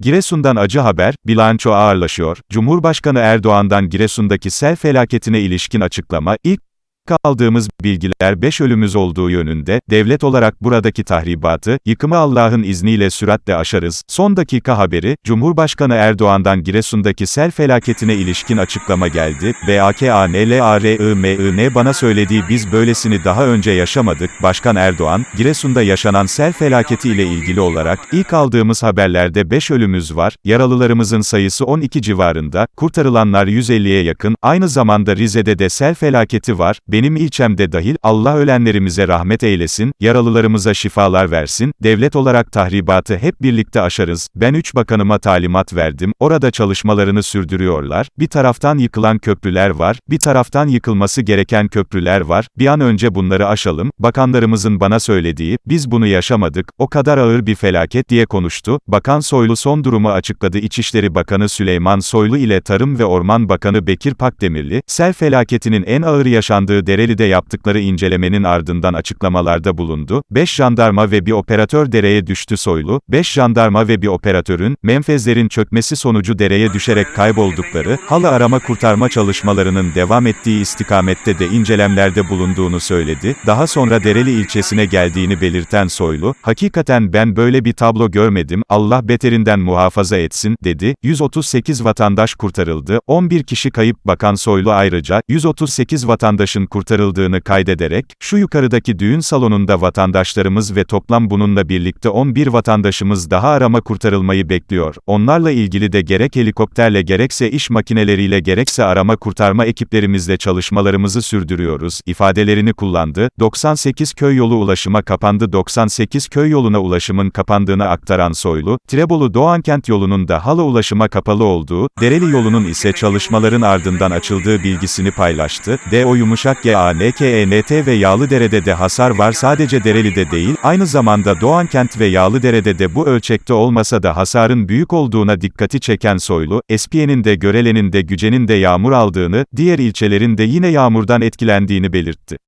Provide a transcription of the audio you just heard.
Giresun'dan acı haber, bilanço ağırlaşıyor. Cumhurbaşkanı Erdoğan'dan Giresun'daki sel felaketine ilişkin açıklama, ilk aldığımız bilgiler 5 ölümümüz olduğu yönünde, devlet olarak buradaki tahribatı, yıkımı Allah'ın izniyle süratle aşarız. Son dakika haberi, Cumhurbaşkanı Erdoğan'dan Giresun'daki sel felaketine ilişkin açıklama geldi. BAKANLARIMIN bana söylediği biz böylesini daha önce yaşamadık. Başkan Erdoğan, Giresun'da yaşanan sel felaketi ile ilgili olarak, ilk aldığımız haberlerde 5 ölümümüz var, yaralılarımızın sayısı 12 civarında, kurtarılanlar 150'ye yakın, aynı zamanda Rize'de de sel felaketi var, benim ilçemde dahil, Allah ölenlerimize rahmet eylesin, yaralılarımıza şifalar versin, devlet olarak tahribatı hep birlikte aşarız, ben üç bakanıma talimat verdim, orada çalışmalarını sürdürüyorlar, bir taraftan yıkılan köprüler var, bir taraftan yıkılması gereken köprüler var, bir an önce bunları aşalım, bakanlarımızın bana söylediği, biz bunu yaşamadık, o kadar ağır bir felaket diye konuştu, Bakan Soylu son durumu açıkladı. İçişleri Bakanı Süleyman Soylu ile Tarım ve Orman Bakanı Bekir Pakdemirli, sel felaketinin en ağır yaşandığı Dereli'de yaptıkları incelemenin ardından açıklamalarda bulundu. 5 jandarma ve bir operatör dereye düştü Soylu, 5 jandarma ve bir operatörün, menfezlerin çökmesi sonucu dereye düşerek kayboldukları, halı arama kurtarma çalışmalarının devam ettiği istikamette de incelemlerde bulunduğunu söyledi. Daha sonra Dereli ilçesine geldiğini belirten Soylu, hakikaten ben böyle bir tablo görmedim, Allah beterinden muhafaza etsin, dedi. 138 vatandaş kurtarıldı, 11 kişi kayıp Bakan Soylu ayrıca, 138 vatandaşın kurtarıldığını kaydederek, şu yukarıdaki düğün salonunda vatandaşlarımız ve toplam bununla birlikte 11 vatandaşımız daha arama kurtarılmayı bekliyor. Onlarla ilgili de gerek helikopterle gerekse iş makineleriyle gerekse arama kurtarma ekiplerimizle çalışmalarımızı sürdürüyoruz, ifadelerini kullandı. 98 köy yolu ulaşıma kapandı 98 köy yoluna ulaşımın kapandığını aktaran Soylu, Tirebolu Doğankent yolunun da hala ulaşıma kapalı olduğu, Dereli yolunun ise çalışmaların ardından açıldığı bilgisini paylaştı. DO yumuşak GANKENT ve Yağlıdere'de de hasar var sadece Dereli'de değil, aynı zamanda Doğankent ve Yağlıdere'de de bu ölçekte olmasa da hasarın büyük olduğuna dikkati çeken Soylu, Espiye'nin de Görele'nin de Güce'nin de yağmur aldığını, diğer ilçelerin de yine yağmurdan etkilendiğini belirtti.